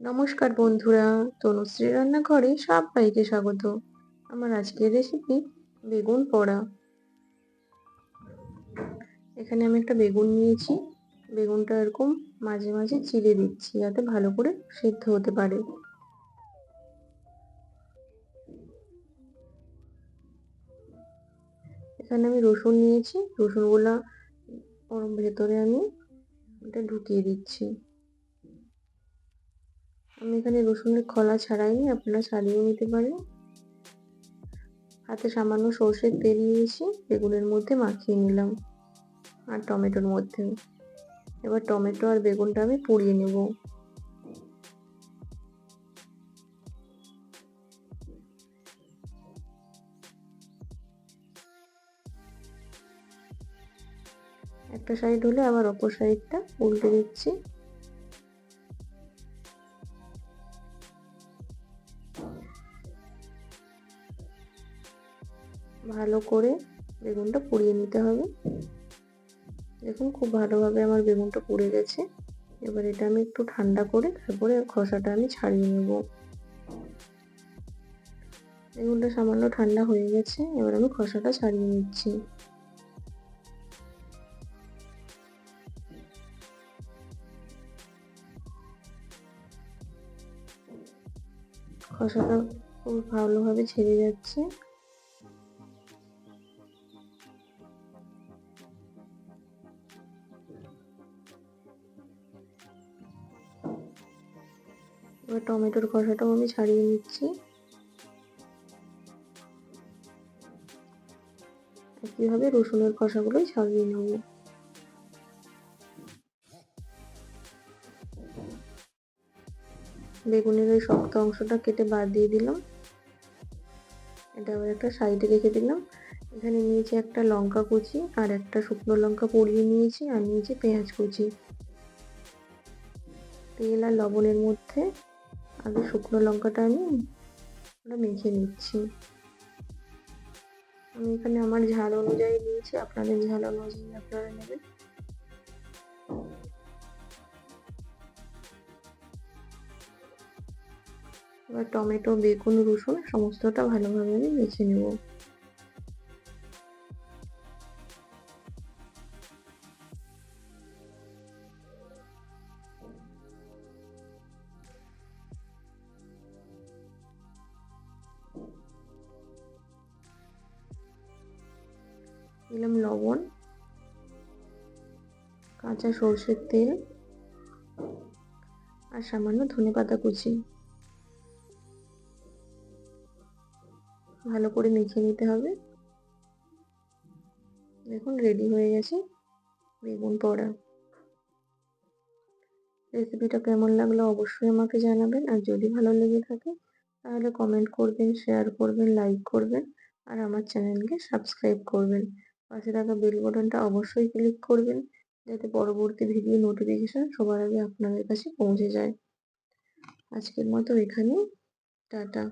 নমস্কার বন্ধুরা, তনুশ্রী রান্নাঘরে সবাইকে স্বাগত। আমার আজকের রেসিপি বেগুন পোড়া। এখানে আমি একটা বেগুন নিয়েছি। বেগুনটা এরকম মাঝে মাঝে চিড়ে দিচ্ছি যাতে ভালো করে সিদ্ধ হতে পারে। এখানে আমি রসুন নিয়েছি। রসুনগুলা ওর ভেতরে আমি এটা ঢুকিয়ে দিচ্ছি। আমি এখানে রসুনের খোলা ছাড়াইনি আপনারা ছাড়িয়ে নিতে পারেন। হাতে সামান্য সর্ষের তেল নিয়েছি, বেগুনের মধ্যে মাখিয়ে নিলাম আর টমেটোর মধ্যে। এবার টমেটো আর বেগুনটা আমি পুড়িয়ে নেব। একটা সাইড হলে আবার অপর সাইডটা উল্টে দিচ্ছি। ভালো করে বেগুনটা পুড়িয়ে নিতে হবে। দেখুন, খুব ভালোভাবে আমার বেগুনটা পুড়ে গেছে। এবার এটা আমি একটু ঠান্ডা করে তারপরে খসাটা আমি ছাড়িয়ে নেব। বেগুনটা সামান্য ঠান্ডা হয়ে গেছে, এবার আমি খসাটা ছাড়িয়ে নিচ্ছি। খসাটা খুব ভালোভাবে ছেড়ে যাচ্ছে। এবার টমেটোর খসাটাও আমি ছাড়িয়ে নিচ্ছি। একইভাবে রসুনের খসাগুলোই ছাড়িয়ে নেব। বেগুনের ওই শক্ত অংশটা কেটে বাদ দিয়ে দিলাম। এটা আবার একটা সাইডে রেখে দিলাম। এখানে নিয়েছি একটা লঙ্কা কুচি আর একটা শুকনো লঙ্কা পরিয়ে নিয়েছি আর নিয়েছি পেঁয়াজ কুচি। তেল আর লবণের মধ্যে আগে শুকনো লঙ্কাটা আমি ওটা মেখে নিচ্ছি। আমি এখানে আমার ঝাল অনুযায়ী নিয়েছি, আপনাদের ঝাল অনুযায়ী আপনারা নেবেন। এবার টমেটো, বেগুন, রসুন, সমস্তটা ভালোভাবে আমি মেখে নেব। দিলাম লবণ, কাঁচা সর্ষের তেল আর সামান্য ধনে পাতা কুচি। ভালো করে মেখে নিতে হবে। দেখুন রেডি হয়ে গেছে বেগুন পড়া। রেসিপিটা কেমন লাগল অবশ্যই আমাকে জানাবেন। আর যদি ভালো লেগে থাকে, তাহলে কমেন্ট করবেন শেয়ার করবেন লাইক করবেন, আর আমার চ্যানেলকে সাবস্ক্রাইব করবেন। পাশে থাকা বেল বাটনটা অবশ্যই ক্লিক করবেন, যাতে পরবর্তী ভিডিও নোটিফিকেশান সবার আগে আপনাদের কাছে পৌঁছে যায় আজকের মতো এখানে, টাটা.